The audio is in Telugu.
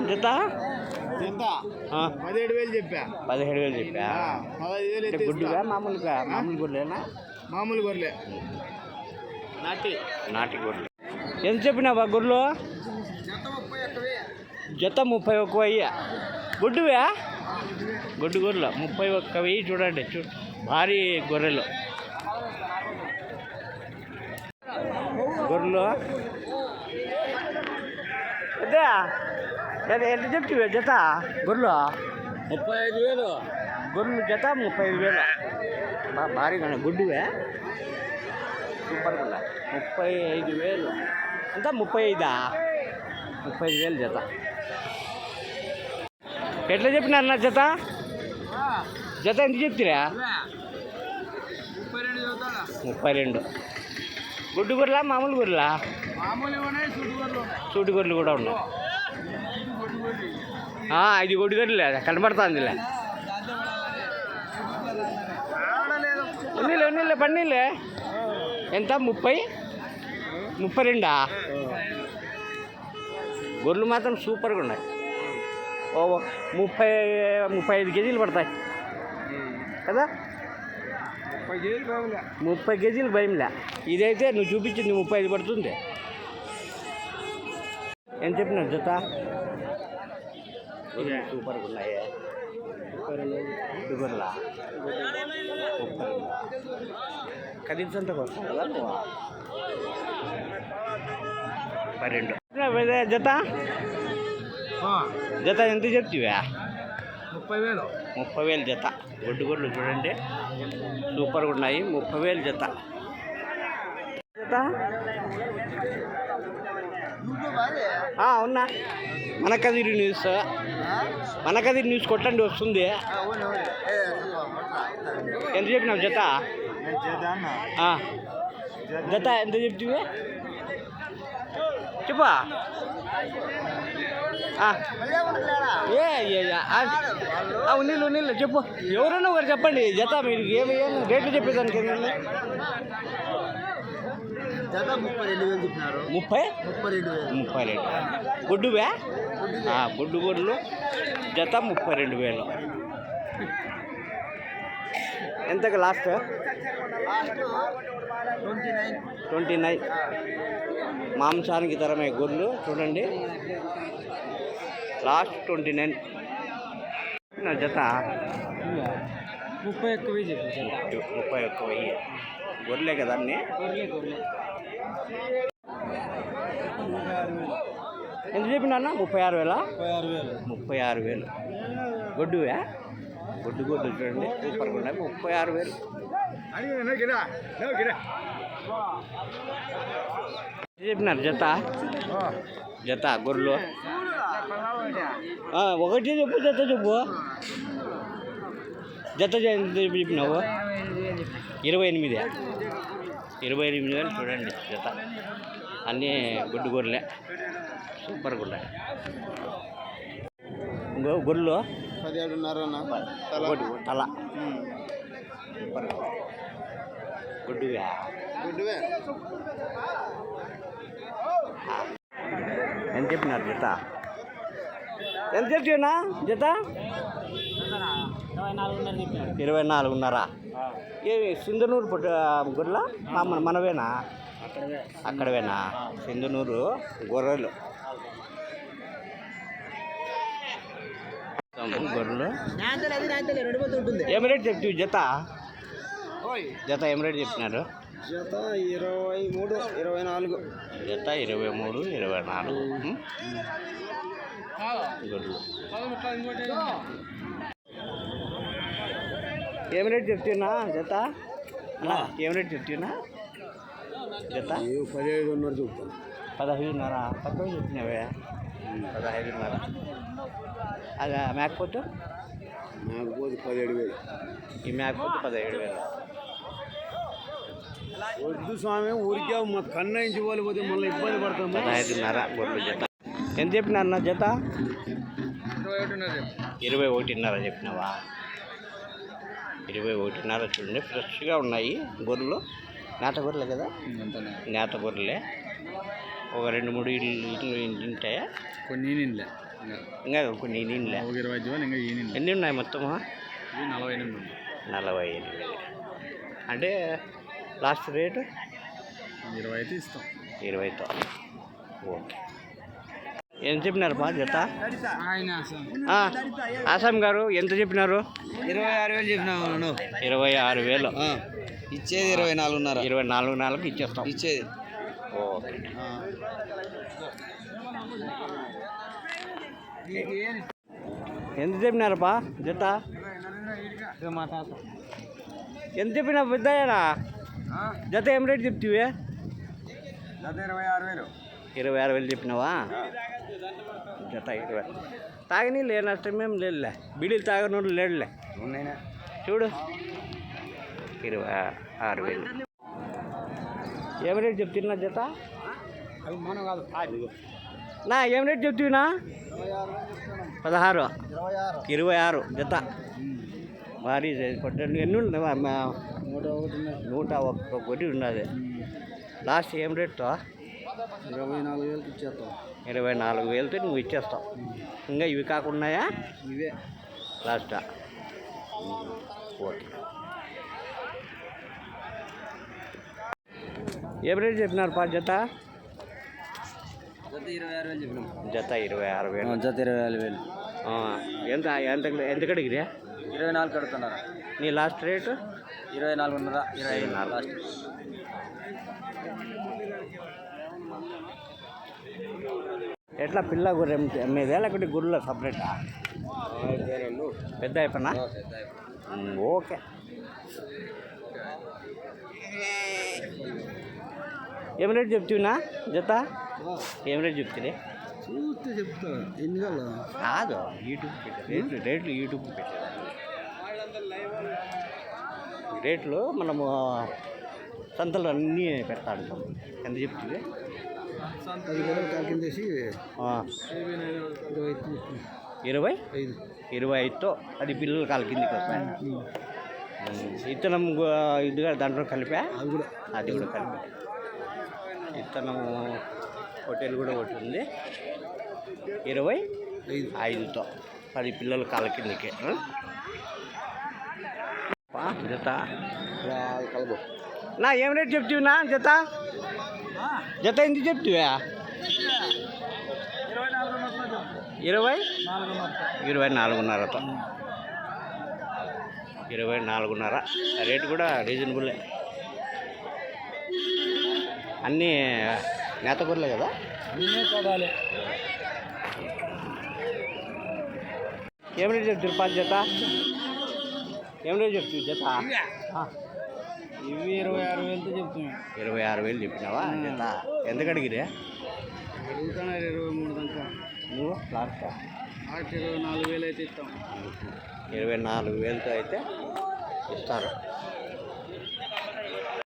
జత పదిహేడు వేలు చెప్పా. పదిహేడు వేలు చెప్పా? పదహైదు వేలు గుడ్డుగా. మామూలుగా? మామూలు గొర్రెనా? మామూలు గొర్రెలే. నాటి. నాటి గొర్రెలు ఎంత చెప్పినావా గొర్రెలు? జత ముప్పై ఒక్క వెయ్యి. గుడ్డువే? గుడ్డు గొర్రెలు. ముప్పై ఒక్క వెయ్యి చూడండి చూ భారీ గొర్రెలు. గొర్రెలు? అదే ఎంత చెప్తివే జత? గొర్రెలు? ముప్పై ఐదు వేలు. గొర్రెలు జత ముప్పై ఐదు వేలు. బా భారీగా గుడ్డువే? సూపర్గా ఉన్నాయి ముప్పై ఐదు వేలు. అంతా ముప్పై ఐదా? ముప్పై ఐదు వేలు జత. ఎట్లా చెప్పినారు నా జత? జత ఎంత చెప్తిరా? ముప్పై రెండు. గుడ్డు గొర్రెలా? మామూలు గొర్రెలా? సూటి గొర్రెలు కూడా ఉన్నాయి. ఐదు ఇది గుడ్డు గొర్రెలే కనబడుతుందిలే. ఆడలేదు ఉన్నీలే ఉన్నీలే పన్నీలే ఎంత? ముప్పై? ముప్పై రెండా? గొర్రెలు మాత్రం సూపర్గా ఉన్నాయి. ఓ ముప్పై ముప్పై ఐదు కేజీలు పడతాయి. కదా? ముప్పై కేజీలు భయంలే. ఇదైతే నువ్వు చూపించింది ముప్పై ఐదు పడుతుంది. ఎంత చెప్పినారు జత? ఇదే సూపర్గా ఉన్నాయి గొర్రెలా ముప్పై రెండు ఖరీదంతకు వస్తావు కదా జత? జత ఎంత చెప్తివా? ముప్పై వేలు. ముప్పై వేలు జత. గొడ్డు గొడ్లు చూడండి. సూపర్గా ఉన్నాయి ముప్పై వేలు జత. జత? అవునా. మనకదిరి న్యూస్. మనకదిరి న్యూస్ కొట్టండి వస్తుంది. ఎంత చెప్పినావు జత? జత ఎంత? చెప్తివి? చెప్పా. ఏ ఉన్నీళ్ళు ఉన్నీళ్ళు చెప్పు. ఎవరైనా ఒకరు చెప్పండి. జత మీరు ఏమి రేట్లు చెప్పేదానికి? జత ముప్పై రెండు వేలు చెప్పినారు. ముప్పై? ముప్పై రెండు వేలు. ముప్పై రెండు. గుడ్డువే? గుడ్డు గొడ్లు. జత ముప్పై రెండు వేలు. ఎంతకు last? Twenty nine. Twenty nine. మాంసానికి తరమే గొర్రెలు చూడండి. Last twenty nine. నా జత. ముప్పై ఒక్క వెయ్యి ముప్పై ఒక్క వెయ్యి. గొర్రెలే కదా అన్నీ? గొర్రెలే గొర్రెలే ఎంత చెప్పినా ముప్పై ఆరు వేలా? ముప్పై ఆరు వేలు. ముప్పై ఆరు వేలు. గొడ్డువే? గొడ్డు గొడ్డు చూడండి. సూపర్గా ఉన్నాయి ముప్పై ఆరు వేలు. చెప్పినారు జత? జత గొర్రెలు. ఒకటి చెప్పు జత చెప్పు. జత చెప్పినావు? ఇరవై ఎనిమిది. ఇరవై ఎనిమిది వేలు చూడండి జత. అన్నీ గుడ్డు గొర్రెలే. ఉన్నాయి ఇంకో గొర్రెలు? పదిహేడున్నర తల. సూపర్. గుడ్డుగా గుడ్డువే. ఎంత చెప్పినారు జత? ఎంత చెప్పినా జత? ఇరవై నాలుగున్నర చెప్పినారు ఇరవై నాలుగున్నర. ఏ సింధనూరు పుట్ట గొర్రెల? మన మనవేనా? అక్కడవే. అక్కడవేనా? సింధనూరు గొర్రెలు. గొర్రెలు. ఏం రేట్ చెప్తావు జత? జత ఏం రేట్ చెప్పినారు? జత ఇరవై మూడు ఇరవై నాలుగు. జత ఇరవై మూడు ఇరవై నాలుగు? గొర్రెలు. ఏం రేట్ చెప్తున్నా? జత? అన్నా, ఏం రేట్ చెప్తున్నా? జత? పదిహేడున్నర చెప్తాను. పదహైదున్నర? తక్కువ చెప్పినవే పదహైదున్నర. అది మేకపోతే నాకు పోతే పదిహేడు వేలు. ఈ మేకపోతే పదిహేడు వేలు. వద్దు స్వామి ఊరికే మా కన్న ఇంచి వాళ్ళు పోతే మళ్ళీ ఇబ్బంది పడతాము. పదహైదున్నర గొర్రెల జత. ఎంత చెప్పినారు నా జత? ఇరవై ఒకటిన్నర చెప్పినావా? ఇరవై ఒకటిన్నర చూడండి. ఫ్రెష్గా ఉన్నాయి గొర్రెలు నేత గొర్రెలే కదా? నేత గొర్రెలే ఒక రెండు మూడు ఇల్లు ఉంటాయా? కొన్ని నిండే ఇంకా కొన్ని ఒక ఇరవై ఇంకా ఎన్ని ఉన్నాయి మొత్తము? నలభై ఎనిమిది ఉంది. నలభై ఎనిమిది. అంటే లాస్ట్ రేటు? ఇరవై అయితే ఇస్తాం. ఇరవైతో. ఓకే. ఎంత చెప్పినారు బా జత? ఆసాం గారు ఎంత చెప్పినారు? ఇరవై ఆరు వేలు చెప్పినాను ఇరవై ఆరు వేలు. ఇచ్చేది ఇరవై నాలుగున్నర. ఇరవై నాలుగు నాలుగు ఇచ్చేస్తాం. ఇచ్చేది. ఓకే. ఎంత చెప్పినారు బా జత? ఎంత చెప్పినా పెద్దయ్యానా? జత ఏం రేట్ చెప్తివే? ఇరవై ఆరు వేలు. ఇరవై ఆరు వేలు చెప్పినావా? జత ఇరవై. తాగని లే నష్టమేం లేదులే. బీడీలు తాగనోడు లేడులే. ఉన్నాయినా. చూడు. ఇరవై ఆరు వేలు. ఏం రేట్ చెప్తున్నా జత? మనం కాదు. నా ఏం రేట్ చెప్తున్నా? పదహారు. ఇరవై ఆరు. జత. భారీ కొట్టండి ఎన్ని నూట ఒకటి నూట ఒక్క కొట్టి ఉన్నది. లాస్ట్ ఏం రేట్తో? ఇరవై నాలుగు వేలకి ఇచ్చేస్తాం. ఇరవై నాలుగు వేలతో నువ్వు ఇచ్చేస్తావు. ఇంకా ఇవి కాకున్నాయా ఇవే. లాస్టా ఓకే. ఏం రేట్ చెప్పినారు పా జత? జత ఇరవై ఆరు వేలు చెప్పినాం. జత ఇరవై ఆరు వేలు. జత ఇరవై ఆరు వేలు. ఎంత ఎంత ఎంత కడిగిరే? ఇరవై నాలుగు కడుతున్నారు. నీ లాస్ట్ రేటు ఇరవై నాలుగున్నర ఇరవై నాలుగు. లాస్ట్ ఎట్లా పిల్ల గుర్రె? మీదే లేకుంటే గుర్రెలో సపరేటా? పెద్ద అయిపోయినా? ఓకే. ఏం రేట్ చెప్తున్నా జత? ఏం రేట్ చెప్తుంది చూస్తే చెప్తా ఎన్ని కాదు కాదు యూట్యూబ్ రేట్లు రేట్లు యూట్యూబ్ పెట్టేది రేట్లు మనము సంతలు అన్నీ పెడతాడు. ఎంత చెప్తుంది ఇరవై ఐదు. ఇరవై? ఐదు. ఇరవై ఐదుతో అది పిల్లలు కాలు కిందికి వస్తాయి ఇత్తనం గు- ఇదిగా దాంట్లో కలిపా? అది కూడా. అది కూడా కలిపా. ఇత్తనము హోటల్ కూడా ఒకటి ఉంది. ఇరవై ఐదు. ఐదుతో. పది పిల్లలు కాళ్ళ కిందకి జత. నా ఏం రేట్ చెప్తున్నా జత? జత ఎంత చెప్తువా? ఇరవై? ఇరవై నాలుగున్నరతో. ఇరవై నాలుగున్నర. రేటు కూడా రీజనబుల్లే అన్నీ నేత కూరలే కదా? నేనే చూడాలి ఏం రేటు చెప్తారు పాత జత? ఏం రేటు చెప్తావు జత? ఇవి ఇరవై వేలతో చెప్తున్నాం. ఇరవై ఆరు వేలు చెప్పినావా? జత ఎంత? కడిగిరే అడుగుతున్నారు ఇరవై మూడు దాకా? నువ్వు లాస్ట్ లాస్ట్ ఇరవై నాలుగు వేలు అయితే ఇస్తాం. ఇరవై నాలుగు వేలతో అయితే ఇస్తారు.